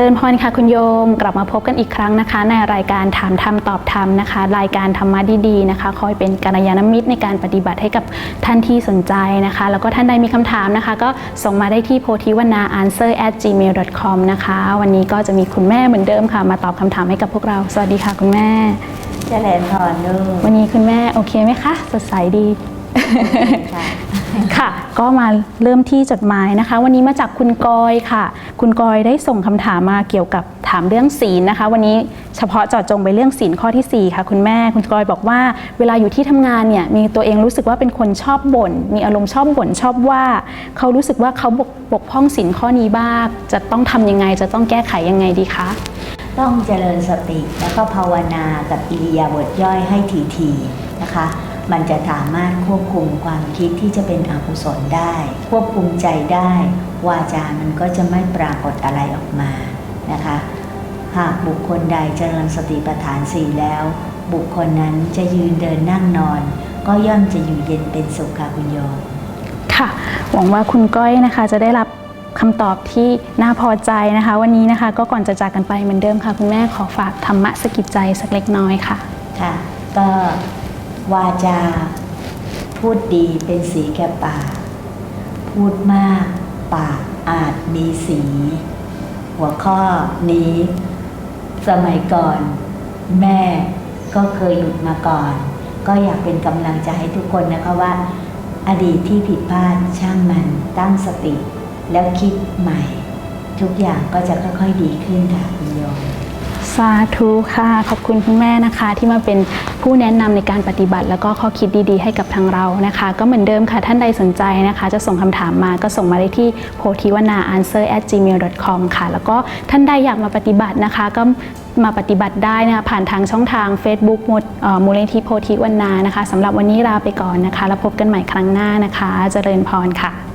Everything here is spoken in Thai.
ริญพรค่ะคุณโยมกลับมาพบกันอีกครั้งนะคะ ในรายการถามธรรมตอบธรรมนะคะ รายการธรรมะดีๆนะคะ คอยเป็นกัลยาณมิตรในการปฏิบัติให้กับท่านที่สนใจนะคะ แล้วก็ท่านใดมีคำถามนะคะ ก็ส่งมาได้ที่โพธิวนา answer at gmail com นะคะ วันนี้ก็จะมีคุณแม่เหมือนเดิมค่ะ มาตอบคำถามให้กับพวกเรา สวัสดีค่ะคุณแม่เจริญพรลูกวันนี้คุณแม่โอเคไหมคะสดใสดี ค่ะ ก็มาเริ่มที่จดหมายนะคะ วันนี้มาจากคุณกอยค่ะ คุณกอยได้ส่งคำถามมาเกี่ยวกับถามเรื่องศีลนะคะ วันนี้เฉพาะเจาะจงไปเรื่องศีลข้อทีสี่4 ค่ะคุณแม่คุณกอยบอกว่า เวลาอยู่ที่ทำงานเนี่ยมีตัวเองรู้สึกว่าเป็นคนชอบบ่นมีอารมณ์ชอบบ่นชอบว่า เขารู้สึกว่าเขาบกบกพร่องศีลข้อนี้บ้างจะต้องทำยังไงจะต้องแก้ไขยังไงดีคะต้องเจริญสติแล้วก็ภาวนากับอิริยาบถย่อยให้ทีๆนะคะ มันจะสามารถควบคุมความคิดที่จะเป็นอกุศลได้ ควบคุมใจได้ วาจามันก็จะไม่ปรากฏอะไรออกมานะคะ หากบุคคลใดเจริญสติปัฏฐานสี่แล้ว บุคคลนั้นจะยืนเดินนั่งนอน ก็ย่อมจะอยู่เย็นเป็นสุขค่ะคุณโยมค่ะ หวังว่าคุณก้อยนะคะจะได้รับคำตอบที่น่าพอใจนะคะ วันนี้นะคะก็ก่อนจะจากกันไปเหมือนเดิมค่ะ คุณแม่ขอฝากธรรมะสกิจใจสักเล็กน้อยค่ะ ค่ะ ก็ วาจา พูดดีเป็นสีแก่ปาก พูดมากปากอาจมีสี หัวข้อนี้ สมัยก่อน แม่ก็เคยหลุดมาก่อน ก็อยากเป็นกำลังใจให้ทุกคนนะคะว่า อดีตที่ผิดพลาดช่างมันตั้งสติ แล้วคิดใหม่ ทุกอย่างก็จะค่อยๆดีขึ้นค่ะคุณโยม สาธุค่ะ ขอบคุณคุณแม่นะคะ ที่มาเป็นผู้แนะนำในการปฏิบัติ แล้วก็ข้อคิดดีๆ ให้กับทางเรานะคะ ก็เหมือนเดิมค่ะ ท่านใดสนใจนะคะ จะส่งคำถามมาก็ส่งมาได้ที่โพธิวนา answer at gmail com ค่ะ แล้วก็ท่านใดอยากมาปฏิบัตินะคะ ก็มาปฏิบัติได้นะคะผ่านทางช่องทาง Facebook มูลเอ่อมูลนิธิโพธิวนานะคะสำหรับวันนี้ลาไปก่อนนะคะ แล้วพบกันใหม่ครั้งหน้านะคะ เจริญพรค่ะ